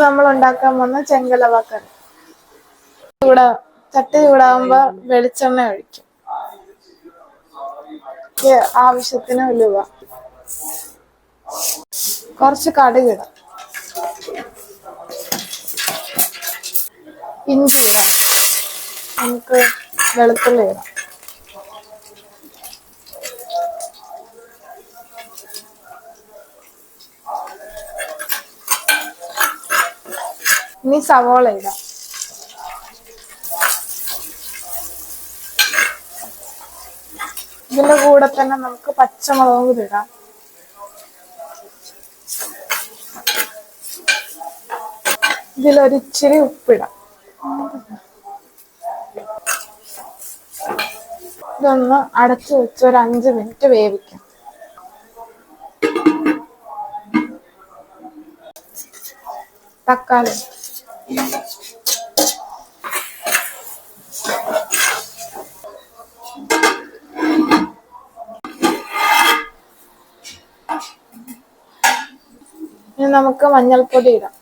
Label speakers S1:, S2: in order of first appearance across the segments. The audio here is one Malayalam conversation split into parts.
S1: നമ്മൾ ഉണ്ടാക്കാൻ പോകുന്ന ചെങ്കലവ കറി ചൂടാ ചട്ടി ചൂടാകുമ്പോ വെളിച്ചെണ്ണ ഒഴിക്കും. ആവശ്യത്തിന് ഉലുവ. കുറച്ച് കടുക് ഇടാം. ഇഞ്ചി ഇടാം. നമുക്ക് വെളുത്തുള്ളി ഇടാം. ഇനി സവോള ഇടാം. ഇതിന്റെ കൂടെ തന്നെ നമുക്ക് പച്ചമുളകും ഇടാം. ഇതിലൊരിച്ചിരി ഉപ്പിടാം. ഇതൊന്ന് അടച്ചു വെച്ച് ഒരു അഞ്ച് മിനിറ്റ് വേവിക്കാം. തക്കാളി. ഇനി നമുക്ക് മഞ്ഞൾപ്പൊടി ഇടാം.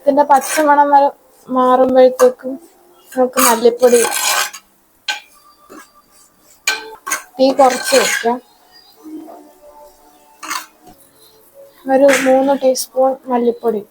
S1: ഇതിന്റെ പച്ചമണം വരെ മാറുമ്പോഴത്തേക്കും നമുക്ക് മല്ലിപ്പൊടി. തീ കുറച്ച് വെക്കാം ഒരു മൂന്ന് ടീസ്പൂൺ മല്ലിപ്പൊടി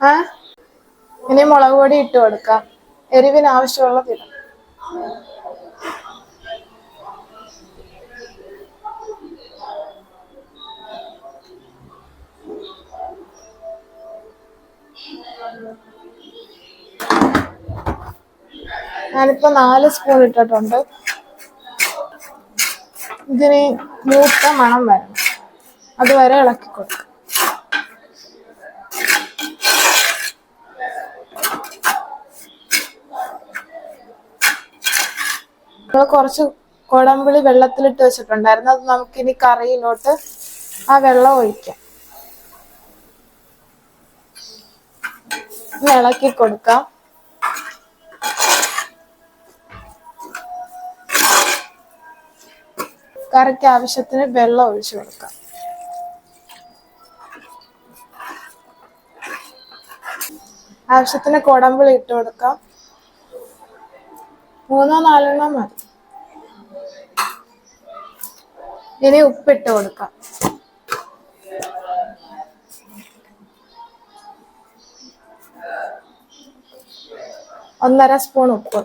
S1: ആ ഇനി മുളക് പൊടി ഇട്ട് കൊടുക്കാം. എരിവിന് ആവശ്യമുള്ള വിധം ഞാനിപ്പോ നാല് സ്പൂൺ ഇട്ടിട്ടുണ്ട്. ഇതിന് മൂത്ത മണം വരണം. അതുവരെ ഇളക്കി കൊടുക്കാം. നമ്മൾ കുറച്ച് കുടംപുളി വെള്ളത്തിലിട്ട് വെച്ചിട്ടുണ്ടായിരുന്നു. അത് നമുക്കിനി കറിയിലോട്ട് ആ വെള്ളം ഒഴിക്കാം. ഇളക്കി കൊടുക്കാം. കറിക്ക് ആവശ്യത്തിന് വെള്ളം ഒഴിച്ചു കൊടുക്കാം. ആവശ്യത്തിന് കുടംപുളി ഇട്ട് കൊടുക്കാം. മൂന്നോ നാലെണ്ണോ മതി. ഇനി ഉപ്പിട്ട് കൊടുക്കാം. ഒന്നര സ്പൂൺ ഉപ്പ്.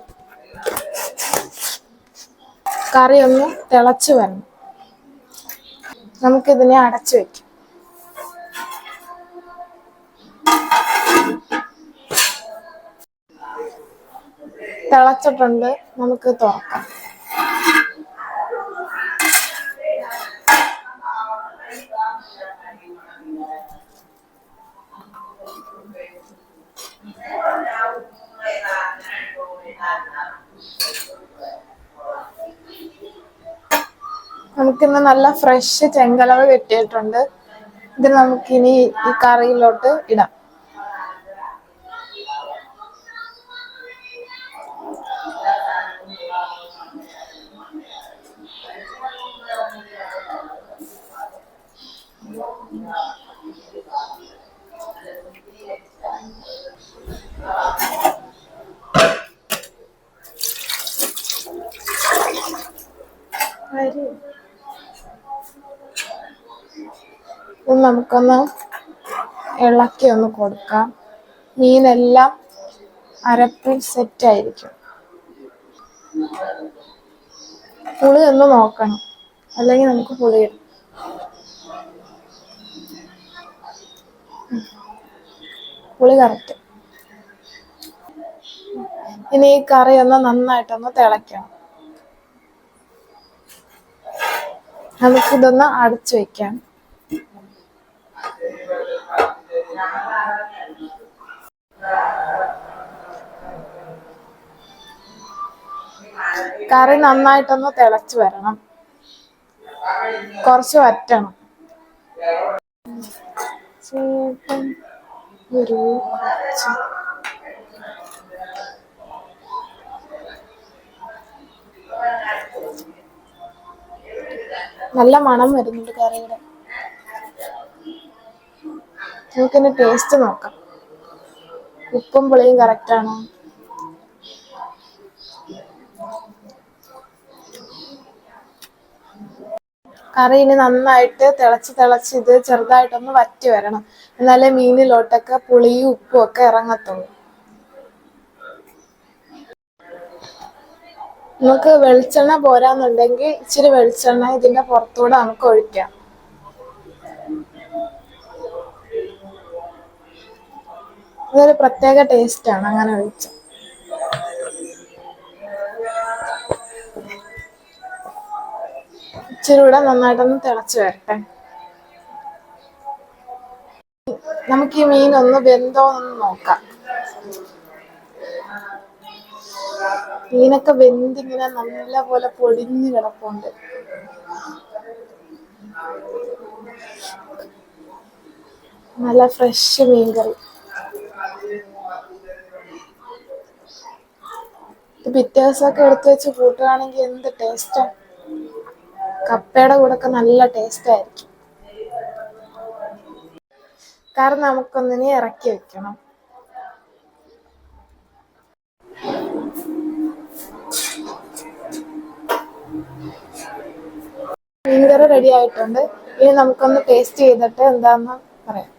S1: കറി ഒന്ന് തിളച്ച് വരണം. നമുക്കിതിനെ അടച്ചു വെക്കാം. തിളച്ചിട്ടുണ്ട് നമുക്ക് തുറക്കാം. നമുക്കിന്ന് നല്ല ഫ്രഷ് ചെങ്കലവ് കെട്ടിയിട്ടുണ്ട് ഇത് നമുക്കിനി ഈ കറിയിലോട്ട് ഇടാം. അരി. ഇത് നമുക്കൊന്ന് ഇളക്കി ഒന്ന് കൊടുക്കാം. മീനെല്ലാം അരപ്പിൽ സെറ്റ് ആയിരിക്കും. പുളി ഒന്ന് നോക്കണം. അല്ലെങ്കിൽ നമുക്ക് പുളി പുളി കറക്റ്റ് ഇനി ഈ കറി ഒന്ന് നന്നായിട്ടൊന്ന് തിളയ്ക്കണം. നമുക്കിതൊന്ന് അടച്ചു വെക്കാം. കറി നന്നായിട്ടൊന്ന് തിളച്ചു വരണം. കുറച്ച് വറ്റണം. നല്ല മണം വരുന്നുണ്ട് കറിയുടെ. നമുക്കിനി ടേസ്റ്റ് നോക്കാം. ഉപ്പും പുളിയും കറക്റ്റ് ആണോ? കറി ഇനി നന്നായിട്ട് തിളച്ച് തിളച്ച് ഇത് ചെറുതായിട്ടൊന്ന് വറ്റി വരണം. എന്നാലേ മീനിലോട്ടൊക്കെ പുളിയും ഉപ്പും ഒക്കെ ഇറങ്ങത്തുള്ളൂ. നമുക്ക് വെളിച്ചെണ്ണ പോരാന്നുണ്ടെങ്കിൽ ഇച്ചിരി വെളിച്ചെണ്ണ ഇതിന്റെ പുറത്തൂടെ നമുക്ക് ഒഴിക്കാം. ഇതൊരു പ്രത്യേക ടേസ്റ്റ് ആണ് അങ്ങനെ ഒഴിച്ച ഇച്ചിരി നന്നായിട്ടൊന്ന് തിളച്ച് വരട്ടെ. നമുക്ക് ഈ മീൻ ഒന്ന് വെന്തോ എന്ന് നോക്കാം. മീനൊക്കെ വെന്തിങ്ങനെ നല്ല പോലെ പൊടിഞ്ഞു കിടപ്പുണ്ട്. നല്ല ഫ്രഷ് മീൻകറി. ഇത് പിറ്റേ എടുത്തു വെച്ച് കൂട്ടുകയാണെങ്കിൽ എന്ത് ടേസ്റ്റാ കപ്പയുടെ കൂടെ ഒക്കെ നല്ല ടേസ്റ്റ് ആയിരിക്കും. കാരണം നമുക്കൊന്നിനെ ഇറക്കി വെക്കണം. മീൻകറി റെഡി ആയിട്ടുണ്ട്. ഇനി നമുക്കൊന്ന് ടേസ്റ്റ് ചെയ്തിട്ട് എന്താന്ന് പറയാം.